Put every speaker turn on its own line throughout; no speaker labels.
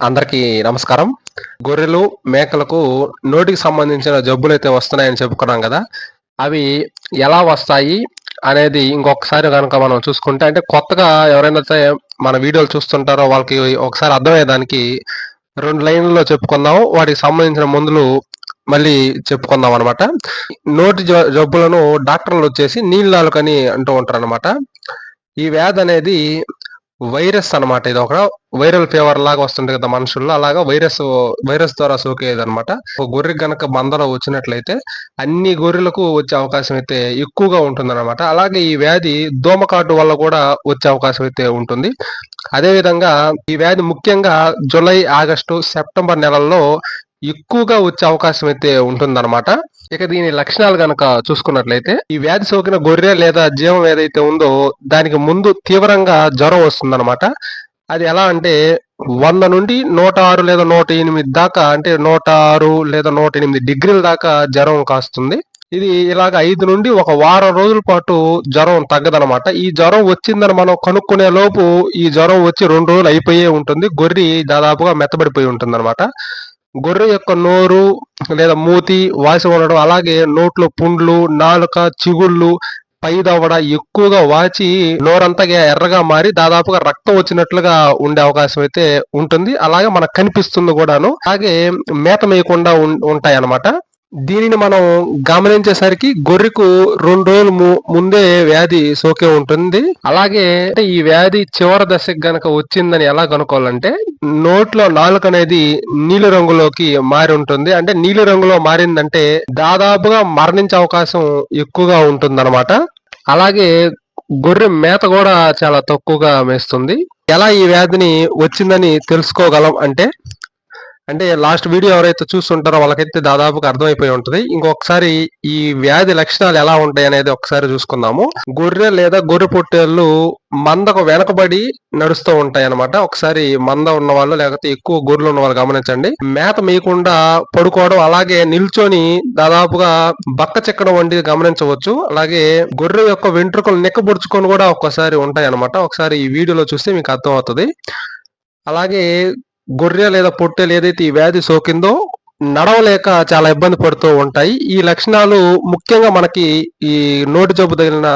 అందరికీ నమస్కారం. గొర్రెలు మేకలకు నోటికి సంబంధించిన జబ్బులు అయితే వస్తున్నాయని చెప్పుకున్నాం కదా అవి ఎలా వస్తాయి అనేది ఇంకొకసారి కనుక మనం చూసుకుంటే అంటే కొత్తగా ఎవరైనా మన వీడియోలు చూస్తుంటారో వాళ్ళకి ఒకసారి అర్థమయ్యేదానికి రెండు లైన్లలో చెప్పుకుందాం. వాటికి సంబంధించిన మందులు మళ్ళీ చెప్పుకుందాం అనమాట నోటి జబ్బులను డాక్టర్లు వచ్చేసి నీళ్ళాలుకని అంటూ ఉంటారు అనమాట ఈ వ్యాధి అనేది వైరస్ అన్నమాట. ఇది ఒక వైరల్ ఫీవర్ లాగా వస్తుంది కదా మనుషుల్లో. అలాగా వైరస్ వైరస్ ద్వారా సోకేది అనమాట ఒక గొర్రె గనక మందలో వచ్చినట్లయితే అన్ని గొర్రెలకు వచ్చే అవకాశం అయితే ఎక్కువగా ఉంటుంది అలాగే ఈ వ్యాధి దోమకాటు వల్ల కూడా వచ్చే అవకాశం అయితే ఉంటుంది. అదే విధంగా ఈ వ్యాధి ముఖ్యంగా జూలై ఆగస్టు సెప్టెంబర్ నెలల్లో ఎక్కువగా వచ్చే అవకాశం అయితే ఉంటుందన్నమాట. ఇక దీని లక్షణాలు కనుక చూసుకున్నట్లయితే ఈ వ్యాధి సోకిన గొర్రె లేదా జీవం ఏదైతే ఉందో దానికి ముందు తీవ్రంగా జ్వరం వస్తుందన్నమాట. అది ఎలా అంటే వంద నుండి నూట ఆరు లేదా నూట ఎనిమిది దాకా అంటే నూట ఆరు లేదా నూట ఎనిమిది డిగ్రీల దాకా జ్వరం కాస్తుంది. ఇది ఇలాగ ఐదు నుండి ఒక వారం రోజుల పాటు జ్వరం తగ్గదనమాట ఈ జ్వరం వచ్చిందని మనం కనుక్కునే లోపు ఈ జ్వరం వచ్చి రెండు రోజులు అయిపోయే ఉంటుంది. గొర్రె దాదాపుగా మెత్తబడిపోయి ఉంటుంది గొర్రె యొక్క నోరు లేదా మూతి వాసి ఉండడం అలాగే నోట్లో పుండ్లు నాలుక చిగుళ్ళు పైదవడ ఎక్కువగా వాచి నోరంతా ఎర్రగా మారి దాదాపుగా రక్తం వచ్చినట్లుగా ఉండే అవకాశం అయితే ఉంటుంది. అలాగే మనకు కనిపిస్తుంది కూడాను. అలాగే మేత మేయకుండా ఉంటాయి అన్నమాట దీనిని మనం గమనించేసరికి గొర్రెకు రెండు రోజులు ము- ముందే వ్యాధి సోకే ఉంటుంది. అలాగే అంటే ఈ వ్యాధి చివరి దశకు గనక వచ్చిందని ఎలా కనుక్కోవాలంటే నోట్లో నాలుక అనేది నీలి రంగులోకి మారి ఉంటుంది. అంటే నీలి రంగులో మారిందంటే దాదాపుగా మరణించే అవకాశం ఎక్కువగా ఉంటుందన్నమాట. అలాగే గొర్రె మేత కూడా చాలా తక్కువగా మేస్తుంది. ఎలా ఈ వ్యాధిని వచ్చిందని తెలుసుకోగలం అంటే అంటే లాస్ట్ వీడియో ఎవరైతే చూస్తుంటారో వాళ్ళకైతే దాదాపుగా అర్థమైపోయి ఉంటుంది. ఇంకొకసారి ఈ వ్యాధి లక్షణాలు ఎలా ఉంటాయి అనేది ఒకసారి చూసుకుందాము. గొర్రె లేదా గొర్రె పొట్టేళ్ళు మందకు వెనకబడి నడుస్తూ ఉంటాయి అనమాట ఒకసారి మంద ఉన్న వాళ్ళు లేకపోతే ఎక్కువ గొర్రెలు ఉన్న వాళ్ళు గమనించండి. మేత మేయకుండా పడుకోవడం అలాగే నిల్చొని దాదాపుగా బక్క చెక్కడం వంటి గమనించవచ్చు. అలాగే గొర్రె యొక్క వెంట్రుకలు నిక్కబుడుచుకొని కూడా ఒక్కసారి ఉంటాయి అనమాట ఒకసారి ఈ వీడియోలో చూస్తే మీకు అర్థం అవుతుంది అలాగే గొర్రె లేదా పొట్టెలు ఏదైతే ఈ వ్యాధి సోకిందో నడవలేక చాలా ఇబ్బంది పడుతూ ఉంటాయి. ఈ లక్షణాలు ముఖ్యంగా మనకి ఈ నోటి జబ్బు తగిలిన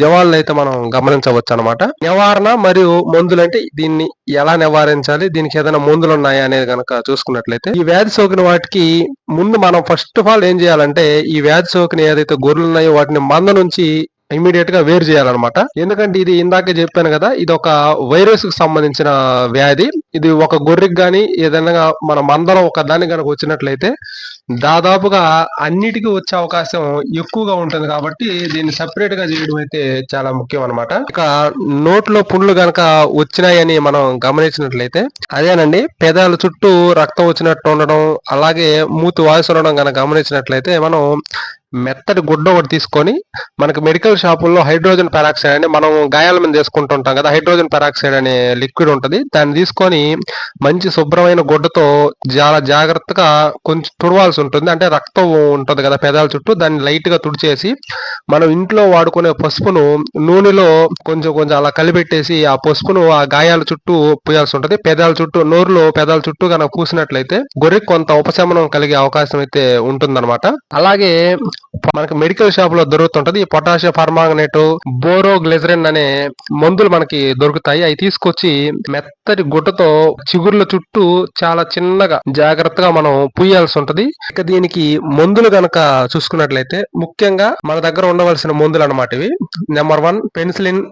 జవాళ్ళు అయితే మనం గమనించవచ్చు అనమాట నివారణ మరియు మందులు అంటే దీన్ని ఎలా నివారించాలి దీనికి ఏదైనా మందులు ఉన్నాయా అనేది కనుక చూసుకున్నట్లయితే ఈ వ్యాధి సోకిన వాటికి ముందు మనం ఫస్ట్ ఆఫ్ ఆల్ ఏం చేయాలంటే ఈ వ్యాధి సోకిన ఏదైతే గొర్రెలు ఉన్నాయో వాటిని మంద నుంచి ఇమీడియట్గా వేరు చేయాలన్నమాట. ఎందుకంటే ఇది ఇందాకే చెప్పాను కదా ఇది ఒక వైరస్కు సంబంధించిన వ్యాధి. ఇది ఒక గొర్రెకి గాని ఏదైనా మన మందరం ఒక దానికి కనుక వచ్చినట్లయితే దాదాపుగా అన్నిటికీ వచ్చే అవకాశం ఎక్కువగా ఉంటుంది కాబట్టి దీన్ని సపరేట్గా చేయడం అయితే చాలా ముఖ్యం అనమాట ఇక నోట్లో పుండ్లు గనక వచ్చినాయని మనం గమనించినట్లయితే అదేనండి పెదాల చుట్టూ రక్తం వచ్చినట్టు ఉండడం అలాగే మూతి వాయిస్ ఉండడం గనక గమనించినట్లయితే మనం మెత్తటి గుడ్డ ఒకటి తీసుకొని మనకి మెడికల్ షాపుల్లో హైడ్రోజన్ పెరాక్సైడ్ అని మనం గాయాల మీద తీసుకుంటుంటాం కదా హైడ్రోజన్ పెరాక్సైడ్ అనే లిక్విడ్ ఉంటుంది. దాన్ని తీసుకొని మంచి శుభ్రమైన గుడ్డతో చాలా జాగ్రత్తగా కొంచెం తుడవాల్సి ఉంటుంది. అంటే రక్తం ఉంటుంది కదా పెదాల చుట్టూ దాన్ని లైట్గా తుడిచేసి మనం ఇంట్లో వాడుకునే పసుపును నూనెలో కొంచెం కొంచెం అలా కలిపెట్టేసి ఆ పసుపును ఆ గాయాల చుట్టూ పూయాల్సి ఉంటుంది. పెదాల చుట్టూ నోరులో పెదాల చుట్టూ కనుక పూసినట్లయితే గొర్రెకి కొంత ఉపశమనం కలిగే అవకాశం అయితే ఉంటుందన్నమాట. అలాగే మనకి మెడికల్ షాప్లో దొరుకుతుంటది. ఈ పొటాషియం పర్మాంగనేట్ బోరో గ్లెజరిన్ అనే మందులు మనకి దొరుకుతాయి. అవి తీసుకొచ్చి మెత్తటి గుడ్డతో చిగుర్ల చుట్టూ చాలా చిన్నగా జాగ్రత్తగా మనం పూయాల్సి ఉంటది. ఇక దీనికి మందులు గనక చూసుకున్నట్లయితే ముఖ్యంగా మన దగ్గర ఉండవలసిన మందులు అన్నమాట ఇవి. నెంబర్ వన్ పెన్సిలిన్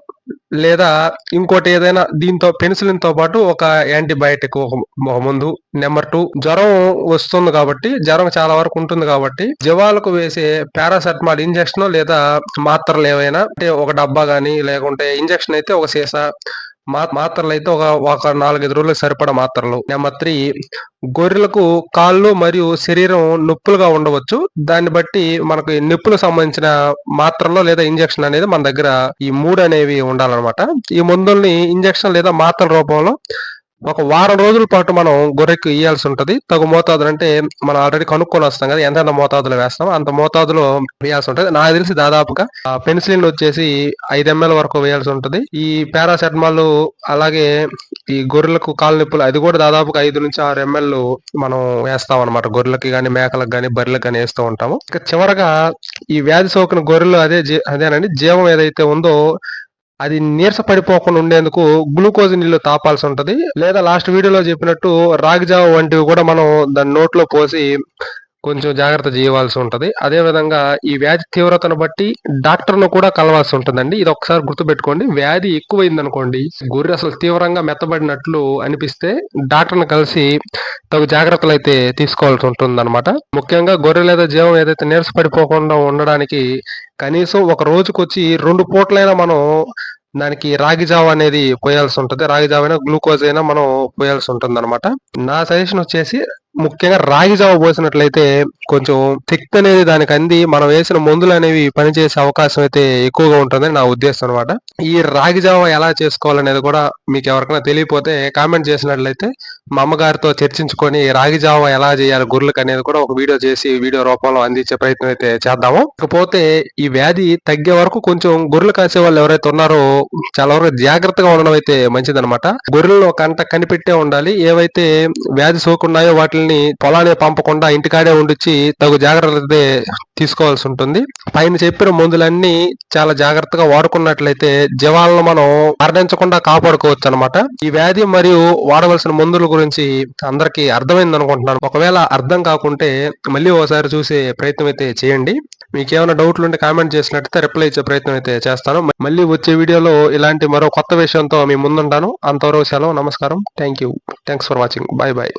లేదా ఇంకోటి ఏదైనా దీంతో పెన్సిలిన్తో పాటు ఒక యాంటీబయాటిక్ ఒక ముందు నెంబర్ టూ జ్వరం వస్తుంది కాబట్టి జ్వరం చాలా వరకు ఉంటుంది కాబట్టి జవాలకు వేసే పారాసెటమాల్ ఇంజెక్షన్ లేదా మాత్రలు ఏవైనా అంటే ఒక డబ్బా గానీ లేకుంటే ఇంజెక్షన్ అయితే ఒక సీసా మాత్రలు అయితే ఒక ఒక నాలుగైదు రోజులకు సరిపడా మాత్రలు. నెంబర్ త్రీ గొర్రెలకు కాళ్ళు మరియు శరీరం నొప్పులుగా ఉండవచ్చు. దాన్ని బట్టి మనకు నొప్పులకు సంబంధించిన మాత్రలో లేదా ఇంజెక్షన్ అనేది మన దగ్గర ఈ మూడు అనేవి ఉండాలన్నమాట. ఈ మందుల్ని ఇంజెక్షన్ లేదా మాత్రల రూపంలో ఒక వారం రోజుల పాటు మనం గొర్రెకి ఇయ్యాల్సి ఉంటది. తగు మోతాదులు అంటే మనం ఆల్రెడీ కనుక్కొని వస్తాం కదా ఎంతెంత మోతాదులో వేస్తాం అంత మోతాదులో వేయాల్సి ఉంటుంది. నాకు తెలిసి దాదాపుగా పెన్సిలిన్ వచ్చేసి ఐదు ఎంఎల్ వరకు వేయాల్సి ఉంటుంది. ఈ పారాసెటమాల్ అలాగే ఈ గొర్రెలకు కాలు నొప్పులు అది కూడా దాదాపుగా ఐదు నుంచి ఆరు ఎంఎల్ మనం వేస్తాం అనమాట గొర్రెలకి కానీ మేకలకు కానీ బర్రెలకు కానీ వేస్తూ ఉంటాము. ఇక చివరగా ఈ వ్యాధి సోకిన గొర్రెలు అదే జీ- అదేనండి. జీవం ఏదైతే ఉందో అది నీరస పడిపోకుండా ఉండేందుకు గ్లూకోజ్ నీళ్ళు తాపాల్సి ఉంటది. లేదా లాస్ట్ వీడియోలో చెప్పినట్టు రాగి జావ వంటివి కూడా మనం దాని నోట్లో పోసి కొంచెం జాగ్రత్త చేయవలసి ఉంటుంది. అదే విధంగా ఈ వ్యాధి తీవ్రతను బట్టి డాక్టర్ను కూడా కలవాల్సి ఉంటుందండి. ఇది ఒకసారి గుర్తుపెట్టుకోండి. వ్యాధి ఎక్కువైంది అనుకోండి గొర్రె అసలు తీవ్రంగా మెత్తబడినట్లు అనిపిస్తే డాక్టర్ను కలిసి తగు జాగ్రత్తలు అయితే తీసుకోవాల్సి ఉంటుంది ముఖ్యంగా గొర్రె లేదా జీవం ఏదైతే నీరస పడిపోకుండా ఉండడానికి కనీసం ఒక రోజుకొచ్చి రెండు పూట్లైనా మనం దానికి రాగి జావ అనేది పోయాల్సి ఉంటుంది. రాగి జావ అయినా గ్లూకోజ్ అయినా మనం పోయాల్సి ఉంటుంది అనమాట నా సజెషన్ వచ్చేసి ముఖ్యంగా రాగి జావ పోసినట్లయితే కొంచెం శక్తి అనేది దానికి అంది. మనం వేసిన మందులు అనేవి పనిచేసే అవకాశం అయితే ఎక్కువగా ఉంటుందని నా ఉద్దేశం అనమాట ఈ రాగి జావ ఎలా చేసుకోవాలనేది కూడా మీకు ఎవరికైనా తెలియపోతే కామెంట్ చేసినట్లయితే మా అమ్మగారితో చర్చించుకొని రాగి జావ ఎలా చేయాలి గొర్రెలకు అనేది కూడా ఒక వీడియో చేసి వీడియో రూపంలో అందించే ప్రయత్నం అయితే చేద్దాము. ఇకపోతే ఈ వ్యాధి తగ్గే వరకు కొంచెం గొర్రెలు కాసే వాళ్ళు ఎవరైతే ఉన్నారో చాలా వరకు జాగ్రత్తగా ఉండడం అయితే మంచిదనమాట గొర్రెలను కంట కనిపెట్టే ఉండాలి. ఏవైతే వ్యాధి సోకున్నాయో వాటిని పొలాన్ని పంపకుండా ఇంటికాడే ఉండిచ్చి తగు జాగ్రత్త తీసుకోవాల్సి ఉంటుంది. పైన చెప్పిన మందులన్నీ చాలా జాగ్రత్తగా వాడుకున్నట్లయితే జీవాలను మనం మరణించకుండా కాపాడుకోవచ్చు అనమాట ఈ వ్యాధి మరియు వాడవలసిన మందుల గురించి అందరికీ అర్థమైంది అనుకుంటున్నాను. ఒకవేళ అర్థం కాకుంటే మళ్ళీ ఒకసారి చూసే ప్రయత్నం అయితే చేయండి. మీకు ఏమైనా డౌట్లు ఉంటే కామెంట్ చేసినట్టయితే రిప్లై ఇచ్చే ప్రయత్నం అయితే చేస్తాను. మళ్ళీ వచ్చే వీడియోలో ఇలాంటి మరో కొత్త విషయంతో మీ ముందుంటాను. అంతవరకు సెలవు నమస్కారం. Thank you thanks for watching. Bye bye.